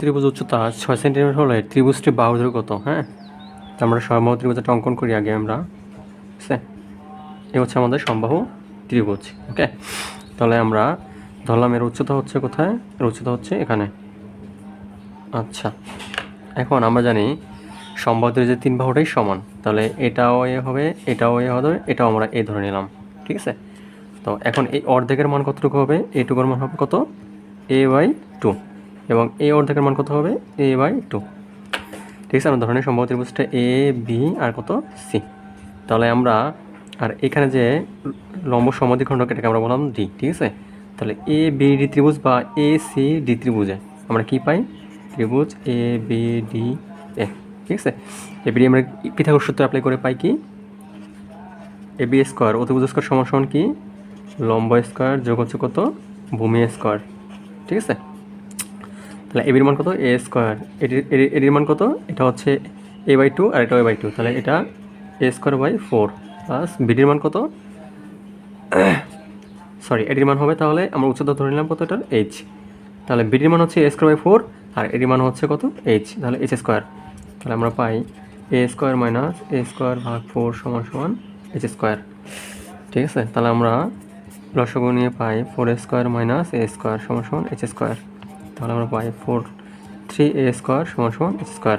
ত্রিভুজ উচ্চতা ছয় সেন্টিমিটার হলে ত্রিভুজটি বাহু দৈর্ঘ্য কত? হ্যাঁ? আমরা সমবাহু ত্রিভুজটা অঙ্কন করি আগে আমরা। ঠিক আছে? এ হচ্ছে আমাদের সমবাহু ত্রিভুজ, ওকে? তাহলে আমরা ধরলাম এর উচ্চতা হচ্ছে কোথায়? এর উচ্চতা হচ্ছে এখানে। আচ্ছা এখন আমরা জানি সমবাহু ত্রিভুজের তিন বাহুটাই সমান। তাহলে এটাও এ হবে, এটাও এ হবে, এটাও আমরা এ ধরে নিলাম। ঠিক আছে? তো এখন এই অর্ধেকের মান কতটুকু হবে? এটুকুর মান হবে কত? A by two. এবং এ অর্ধেকের মান কত হবে? এ বাই টু ঠিক আছে, আমরা ধরনের সম্ভব ত্রিভুজটা এ বি আর কত? সি তাহলে আমরা, আর এখানে যে লম্ব সমদ্বিখণ্ডক এটাকে আমরা বললাম ডি ঠিক আছে? তাহলে এ বি ডি ত্রিভুজ বা এ সি ডি ত্রিভুজে আমরা কি পাই? ত্রিভুজ এ বি ডি এ ঠিক আছে? এ বি ডি আমরা পৃথাগোর সূত্র অ্যাপ্লাই করে পাই কি? এ বি স্কোয়ার অতিভুজ স্কোয়ার সমান কি? লম্ব স্কোয়ার যোগ হচ্ছে কত? ভূমি স্কোয়ার ঠিক আছে? তাহলে এবির মান কত? এ স্কোয়ার এটির এটির- মান কত? এটা হচ্ছে এ বাই টু আর এটা এ বাই টু তাহলে এটা A square by four plus বিডির মান কত? সরি এটির মান হবে তাহলে আমরা উচ্চতা ধরে নিলাম কত এটার? এইচ তাহলে বিডির মান হচ্ছে এ স্কোয়ার বাই ফোর আর এটির মান হচ্ছে কত? এইচ তাহলে এইচ স্কোয়ার তাহলে আমরা পাই A square minus A square ভাগ ফোর সমান সমান এইচ স্কোয়ার ঠিক আছে? তাহলে আমরা লসগু নিয়ে পাই four square minus A square সমান সমান এইচ স্কোয়ার তাহলে আমরা পাই ফোর থ্রি এ স্কোয়ার সমান সমান স্কোয়ার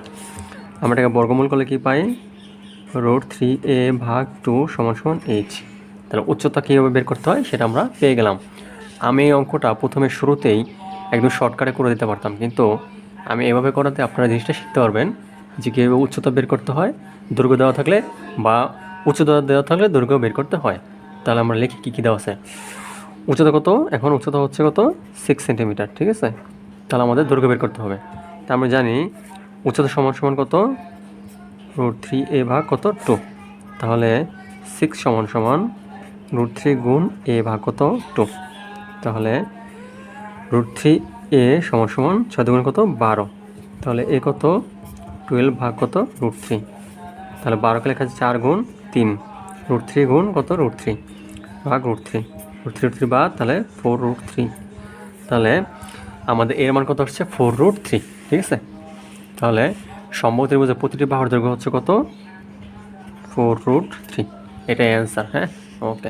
আমরা এটাকে বর্গমূল করলে কি পাই? রোড থ্রি এ ভাগ টু সমান সমান এইচ তাহলে উচ্চতা কীভাবে বের করতে হয় সেটা আমরা পেয়ে গেলাম। আমি এই অঙ্কটা প্রথমে শুরুতেই একদম শর্টকাটে করে দিতে পারতাম, কিন্তু আমি এভাবে করাতে আপনারা জিনিসটা শিখতে পারবেন যে কীভাবে উচ্চতা বের করতে হয়, দৈর্ঘ্য দেওয়া থাকলে বা উচ্চতা দেওয়া থাকলে দৈর্ঘ্য বের করতে হয়। তাহলে আমরা লিখি কী কী দেওয়া আছে। উচ্চতা কত? এখন উচ্চতা হচ্ছে কত? সিক্স সেন্টিমিটার ঠিক আছে? তাহলে আমাদের দৈর্ঘ্য বের করতে হবে। তা আমরা জানি উচ্চতা সমান সমান কত? রুট থ্রি এ ভাগ কত? টু তাহলে সিক্স সমান সমান রুট থ্রি গুণ এ ভাগ কত? টু তাহলে রুট থ্রি এ সমান সমান ছয় দুগুণ কত? বারো। তাহলে এ কত? টুয়েলভ ভাগ কত? রুট থ্রি তাহলে বারোকে লেখা আছে চার গুণ তিন। রুট থ্রি গুণ কত? রুট থ্রি ভাগ root three root three root three বাদ, তাহলে ফোর রুট থ্রি তাহলে আমাদের এর মান কত আসছে? ফোর রুট থ্রি ঠিক আছে? তাহলে সম্ভব ত্রিভুজের প্রতিটি বাহুর দৈর্ঘ্য হচ্ছে কত? ফোর রুট থ্রি এটাই অ্যান্সার হ্যাঁ? ওকে